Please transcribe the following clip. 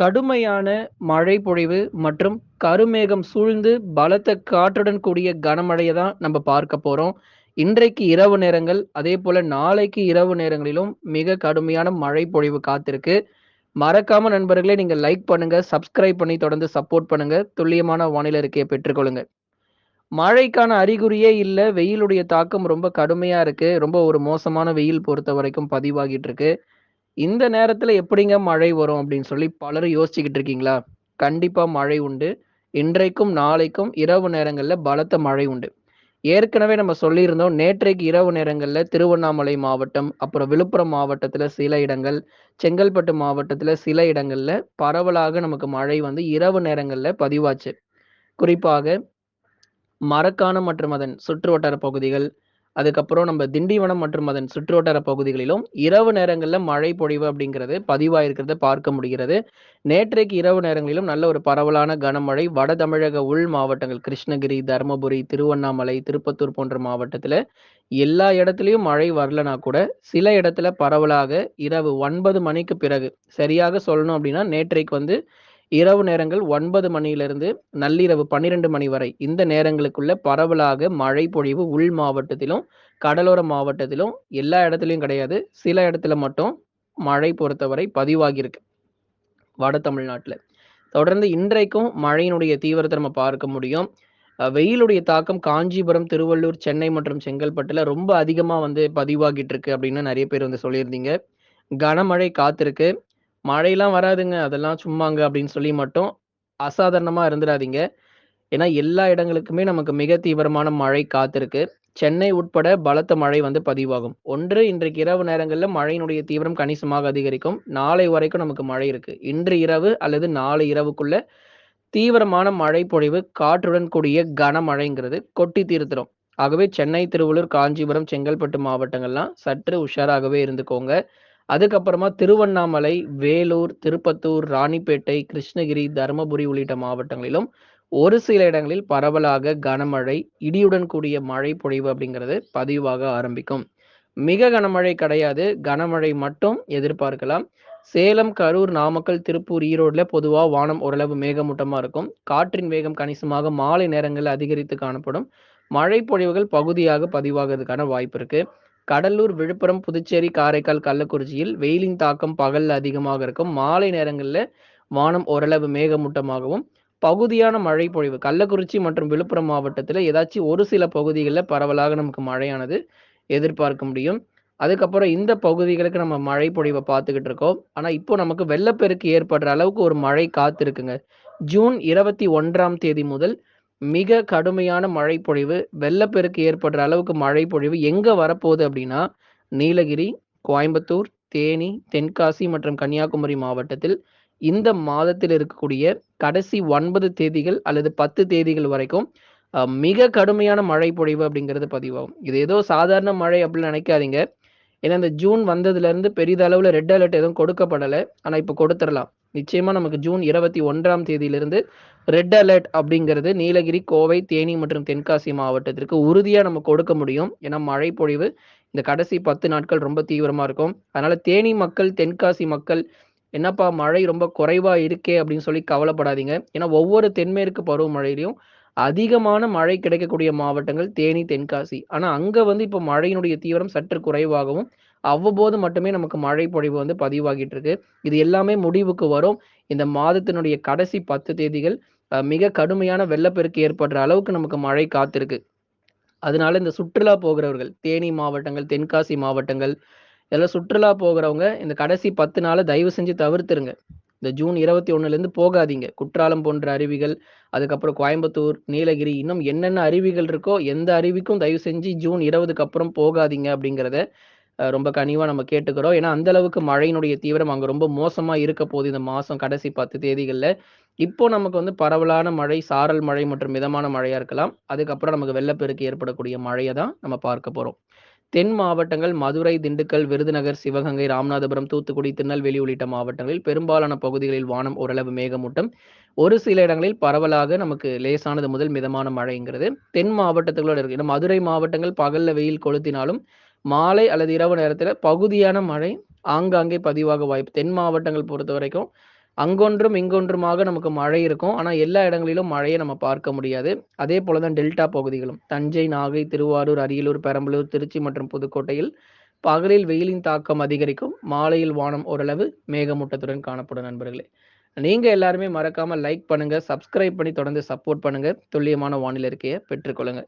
கடுமையான மழை பொழிவு மற்றும் கருமேகம் சூழ்ந்து பலத்த காற்றுடன் கூடிய கனமழையை தான் நம்ம பார்க்க போறோம். இன்றைக்கு இரவு நேரங்கள், அதே போல் நாளைக்கு இரவு நேரங்களிலும் மிக கடுமையான மழை பொழிவு காத்திருக்கு. மறக்காம நண்பர்களே நீங்க லைக் பண்ணுங்க, சப்ஸ்கிரைப் பண்ணி தொடர்ந்து சப்போர்ட் பண்ணுங்க. துல்லியமான வானிலை அறிக்கையை பெற்றுக்கொள்ளுங்க. மழைக்கான அறிகுறியே இல்லை வெயிலுடைய தாக்கம் ரொம்ப கடுமையா இருக்கு. ரொம்ப ஒரு மோசமான வெயில் பொறுத்தவரைக்கும் பதிவாகிட்டு இருக்கு. இந்த நேரத்துல எப்படிங்க மழை வரும் அப்படின்னு சொல்லி பலரும் யோசிச்சுக்கிட்டு இருக்கீங்களா? கண்டிப்பா மழை உண்டு. இன்றைக்கும், நாளைக்கும் இரவு நேரங்கள்ல பலத்த மழை உண்டு. ஏற்கனவே நம்ம சொல்லியிருந்தோம். நேற்றைக்கு இரவு நேரங்கள்ல திருவண்ணாமலை மாவட்டம், அப்புறம் விழுப்புரம் மாவட்டத்துல சில இடங்கள், செங்கல்பட்டு மாவட்டத்துல சில இடங்கள்ல பரவலாக நமக்கு மழை வந்து இரவு நேரங்கள்ல பதிவாச்சு. குறிப்பாக மரக்காணம் மற்றும் அதன் சுற்றுவட்டார பகுதிகள், அதுக்கப்புறம் நம்ம திண்டிவனம் மற்றும் அதன் சுற்றுவட்டார பகுதிகளிலும் இரவு நேரங்களில் மழை பொழிவு அப்படிங்கிறது பதிவாயிருக்கிறத பார்க்க முடிகிறது. நேற்றைக்கு இரவு நேரங்களிலும் நல்ல ஒரு பரவலான கனமழை வட தமிழக உள் மாவட்டங்கள் கிருஷ்ணகிரி, தருமபுரி, திருவண்ணாமலை, திருப்பத்தூர் போன்ற மாவட்டத்தில் எல்லா இடத்துலையும் மழை வரலனா கூட, சில இடத்துல பரவலாக இரவு ஒன்பது மணிக்கு பிறகு, சரியாக சொல்லணும் அப்படின்னா நேற்றைக்கு வந்து இரவு நேரங்கள் ஒன்பது மணியிலிருந்து நள்ளிரவு 12 மணி வரை இந்த நேரங்களுக்குள்ள பரவலாக மழை பொழிவு உள் மாவட்டத்திலும், கடலோர மாவட்டத்திலும் எல்லா இடத்துலையும் கிடையாது. சில இடத்துல மட்டும் மழை பொறுத்தவரை பதிவாகியிருக்கு. வட தமிழ்நாட்டில் தொடர்ந்து இன்றைக்கும் மழையினுடைய தீவிரத்தை நம்ம பார்க்க முடியும். வெயிலுடைய தாக்கம் காஞ்சிபுரம், திருவள்ளூர், சென்னை மற்றும் செங்கல்பட்டுல ரொம்ப அதிகமாக வந்து பதிவாகிட்டு இருக்கு அப்படின்னு நிறைய பேர் வந்து சொல்லியிருந்தீங்க. கனமழை காத்திருக்கு. மழையெல்லாம் வராதுங்க. அதெல்லாம் சும்மாங்க அப்படின்னு சொல்லி மட்டும் அசாதாரணமாக இருந்துடாதீங்க ஏன்னா எல்லா இடங்களுக்குமே நமக்கு மிக தீவிரமான மழை காத்திருக்கு. சென்னை உட்பட பலத்த மழை வந்து பதிவாகும். ஒன்று இன்றைக்கு இரவு நேரங்களில் மழையினுடைய தீவிரம் கணிசமாக அதிகரிக்கும். நாளை வரைக்கும் நமக்கு மழை இருக்கு. இன்று இரவு அல்லது நாளை இரவுக்குள்ள தீவிரமான மழை பொழிவு, காற்றுடன் கூடிய கனமழைங்கிறது கொட்டி தீர்த்துரும். ஆகவே சென்னை, திருவள்ளூர், காஞ்சிபுரம், செங்கல்பட்டு மாவட்டங்கள்லாம் சற்று உஷாராகவே இருந்துக்கோங்க. அதுக்கப்புறமா திருவண்ணாமலை, வேலூர், திருப்பத்தூர், ராணிப்பேட்டை, கிருஷ்ணகிரி, தருமபுரி உள்ளிட்ட மாவட்டங்களிலும் ஒரு சில இடங்களில் பரவலாக கனமழை, இடியுடன் கூடிய மழை பொழிவு அப்படிங்கிறது பதிவாக ஆரம்பிக்கும். மிக கனமழை கிடையாது. கனமழை மட்டும் எதிர்பார்க்கலாம். சேலம், கரூர், நாமக்கல், திருப்பூர், ஈரோடுல பொதுவாக வானம் ஓரளவு மேகமூட்டமாக இருக்கும். காற்றின் வேகம் கணிசமாக மாலை நேரங்களில் அதிகரித்து காணப்படும். மழை பொழிவுகள் பகுதியாக பதிவாகுறதுக்கான வாய்ப்பு இருக்குது கடலூர், விழுப்புரம், புதுச்சேரி, காரைக்கால், கள்ளக்குறிச்சியில் வெயிலின் தாக்கம் பகல்ல அதிகமாக இருக்கும். மாலை நேரங்களில் வானம் ஓரளவு மேகமூட்டமாகவும், பகுதியான மழை பொழிவு கள்ளக்குறிச்சி மற்றும் விழுப்புரம் மாவட்டத்தில் ஏதாச்சும் ஒரு சில பகுதிகளில் பரவலாக நமக்கு மழையானது எதிர்பார்க்க முடியும். அதுக்கப்புறம் இந்த பகுதிகளுக்கு நம்ம மழை பொழிவை பார்த்துக்கிட்டு இருக்கோம். ஆனால் இப்போ நமக்கு வெள்ளப்பெருக்கு ஏற்படுற அளவுக்கு ஒரு மழை காத்திருக்குங்க. ஜூன் 21ஆம் தேதி முதல் மிக கடுமையான மழை பொழிவு, வெள்ளப்பெருக்கு ஏற்படுற அளவுக்கு மழை பொழிவு வரப்போகுது அப்படின்னா, நீலகிரி, கோயம்புத்தூர், தேனி, தென்காசி மற்றும் கன்னியாகுமரி மாவட்டத்தில் இந்த மாதத்தில் இருக்கக்கூடிய கடைசி ஒன்பது தேதிகள் அல்லது 10 தேதிகள் வரைக்கும் மிக கடுமையான மழை பொழிவு அப்படிங்கிறது பதிவாகும். இது ஏதோ சாதாரண மழை அப்படின்னு நினைக்காதீங்க. ஏன்னா இந்த ஜூன் வந்ததுலேருந்து பெரிதளவில் ரெட் அலர்ட் எதுவும் கொடுக்கப்படலை ஆனால் இப்போ கொடுத்துடலாம் நிச்சயமா நமக்கு ஜூன் 21ஆம் தேதியிலிருந்து ரெட் அலர்ட் அப்படிங்கிறது நீலகிரி, கோவை, தேனி மற்றும் தென்காசி மாவட்டத்திற்கு உறுதியா நம்ம கொடுக்க முடியும். ஏன்னா மழை பொழிவு இந்த கடைசி 10 நாட்கள் ரொம்ப தீவிரமா இருக்கும். அதனால தேனி மக்கள், தென்காசி மக்கள் என்னப்பா மழை ரொம்ப குறைவா இருக்கே அப்படின்னு சொல்லி கவலைப்படாதீங்க. ஏன்னா ஒவ்வொரு தென்மேற்கு பருவமழையிலையும் அதிகமான மழை கிடைக்கக்கூடிய மாவட்டங்கள் தேனி, தென்காசி. ஆனா அங்க வந்து இப்போ மழையினுடைய தீவிரம் சற்று குறைவாகவும், அவ்வப்போது மட்டுமே நமக்கு மழை பொழிவு வந்து பதிவாகிட்டு இருக்கு. இது எல்லாமே முடிவுக்கு வரும். இந்த மாதத்தினுடைய கடைசி 10 தேதிகள் மிக கடுமையான வெள்ளப்பெருக்கு ஏற்படுற அளவுக்கு நமக்கு மழை காத்திருக்கு. அதனால இந்த சுற்றுலா போகிறவர்கள், தேனி மாவட்டங்கள், தென்காசி மாவட்டங்கள், இதெல்லாம் சுற்றுலா போகிறவங்க இந்த கடைசி பத்து நாளை தயவு செஞ்சு தவிர்த்துருங்க. இந்த ஜூன் 21லேருந்து போகாதீங்க. குற்றாலம் போன்ற அருவிகள், அதுக்கப்புறம் கோயம்புத்தூர், நீலகிரி இன்னும் என்னென்ன அருவிகள் இருக்கோ, எந்த அருவிக்கும் தயவு செஞ்சு ஜூன் 20க்கு அப்புறம் போகாதீங்க அப்படிங்கிறத ரொம்ப கனிவா நம்ம கேட்டுக்கிறோம். ஏன்னா அந்த அளவுக்கு மழையினுடைய தீவிரம் அங்க ரொம்ப மோசமா இருக்க போகுது இந்த மாசம் கடைசி 10 தேதிகள்ல. இப்போ நமக்கு வந்து பரவலான மழை, சாரல் மழை மற்றும் மிதமான மழையா இருக்கலாம். அதுக்கப்புறம் நமக்கு வெள்ளப்பெருக்கு ஏற்படக்கூடிய மழையை தான் நம்ம பார்க்க போறோம். தென் மாவட்டங்கள் மதுரை, திண்டுக்கல், விருதுநகர், சிவகங்கை, ராமநாதபுரம், தூத்துக்குடி, திருநெல்வேலி உள்ளிட்ட மாவட்டங்களில் பெரும்பாலான பகுதிகளில் வானம் ஓரளவு மேகமூட்டம். ஒரு சில இடங்களில் பரவலாக நமக்கு லேசானது முதல் மிதமான மழைங்கிறது தென் மாவட்டத்துகளோட இருக்கு. மதுரை மாவட்டங்கள் பகல்ல வெயில் கொளுத்தினாலும், மாலை அல்லது இரவு நேரத்தில் பகுதியான மழை ஆங்காங்கே பதிவாக வாய்ப்பு தென் மாவட்டங்கள் பொறுத்த வரைக்கும் அங்கொன்றும் இங்கொன்றுமாக நமக்கு மழை இருக்கும். ஆனால் எல்லா இடங்களிலும் மழையை நம்ம பார்க்க முடியாது. அதே போல தான் டெல்டா பகுதிகளும். தஞ்சை, நாகை, திருவாரூர், அரியலூர், பெரம்பலூர், திருச்சி மற்றும் புதுக்கோட்டையில் பகலில் வெயிலின் தாக்கம் அதிகரிக்கும். மாலையில் வானம் ஓரளவு மேகமூட்டத்துடன் காணப்படும் நண்பர்களே. நீங்க எல்லாருமே மறக்காம லைக் பண்ணுங்க, சப்ஸ்கிரைப் பண்ணி தொடர்ந்து சப்போர்ட் பண்ணுங்க. துல்லியமான வானிலை இருக்கையை பெற்றுக்கொள்ளுங்க.